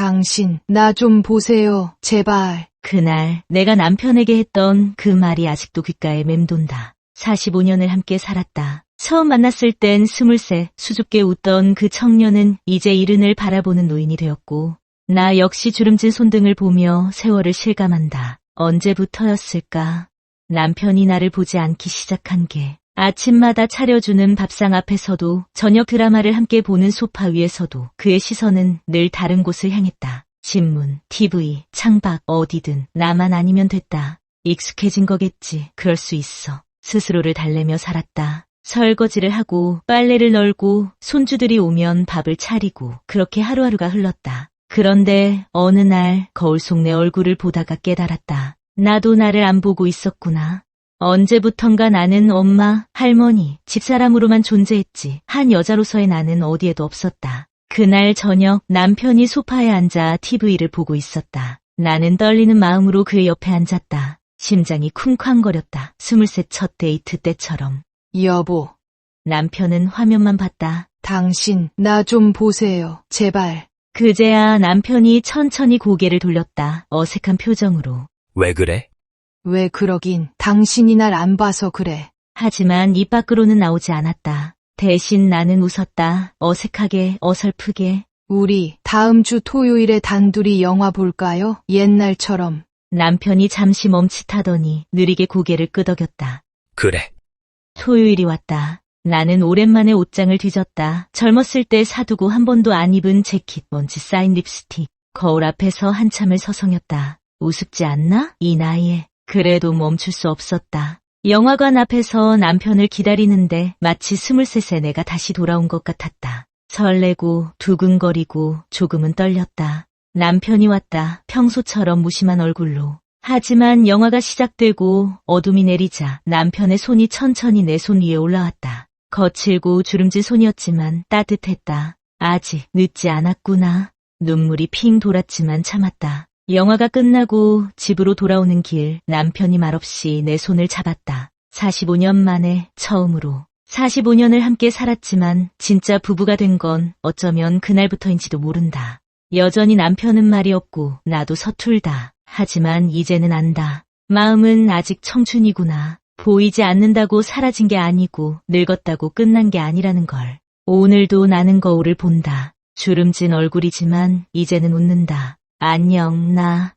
당신, 나 좀 보세요. 제발. 그날 내가 남편에게 했던 그 말이 아직도 귓가에 맴돈다. 45년을 함께 살았다. 처음 만났을 땐 스물세 수줍게 웃던 그 청년은 이제 이른을 바라보는 노인이 되었고 나 역시 주름진 손등을 보며 세월을 실감한다. 언제부터였을까? 남편이 나를 보지 않기 시작한 게 아침마다 차려주는 밥상 앞에서도 저녁 드라마를 함께 보는 소파 위에서도 그의 시선은 늘 다른 곳을 향했다. 신문, TV, 창밖 어디든 나만 아니면 됐다. 익숙해진 거겠지. 그럴 수 있어. 스스로를 달래며 살았다. 설거지를 하고 빨래를 널고 손주들이 오면 밥을 차리고 그렇게 하루하루가 흘렀다. 그런데 어느 날 거울 속 내 얼굴을 보다가 깨달았다. 나도 나를 안 보고 있었구나. 언제부턴가 나는 엄마, 할머니, 집사람으로만 존재했지. 한 여자로서의 나는 어디에도 없었다. 그날 저녁 남편이 소파에 앉아 TV를 보고 있었다. 나는 떨리는 마음으로 그의 옆에 앉았다. 심장이 쿵쾅거렸다. 스물셋 첫 데이트 때처럼. 여보, 남편은 화면만 봤다. 당신, 나 좀 보세요. 제발. 그제야 남편이 천천히 고개를 돌렸다. 어색한 표정으로. 왜 그래? 왜 그러긴. 당신이 날 안 봐서 그래. 하지만 입 밖으로는 나오지 않았다. 대신 나는 웃었다. 어색하게, 어설프게. 우리 다음 주 토요일에 단둘이 영화 볼까요? 옛날처럼. 남편이 잠시 멈칫하더니 느리게 고개를 끄덕였다. 그래. 토요일이 왔다. 나는 오랜만에 옷장을 뒤졌다. 젊었을 때 사두고 한 번도 안 입은 재킷, 먼지 쌓인 립스틱. 거울 앞에서 한참을 서성였다. 우습지 않나? 이 나이에. 그래도 멈출 수 없었다. 영화관 앞에서 남편을 기다리는데 마치 스물셋에 내가 다시 돌아온 것 같았다. 설레고 두근거리고 조금은 떨렸다. 남편이 왔다. 평소처럼 무심한 얼굴로. 하지만 영화가 시작되고 어둠이 내리자 남편의 손이 천천히 내 손 위에 올라왔다. 거칠고 주름진 손이었지만 따뜻했다. 아직 늦지 않았구나. 눈물이 핑 돌았지만 참았다. 영화가 끝나고 집으로 돌아오는 길 남편이 말없이 내 손을 잡았다. 45년 만에 처음으로 45년을 함께 살았지만 진짜 부부가 된 건 어쩌면 그날부터인지도 모른다. 여전히 남편은 말이 없고 나도 서툴다. 하지만 이제는 안다. 마음은 아직 청춘이구나. 보이지 않는다고 사라진 게 아니고 늙었다고 끝난 게 아니라는 걸. 오늘도 나는 거울을 본다. 주름진 얼굴이지만 이제는 웃는다. 안녕, 나.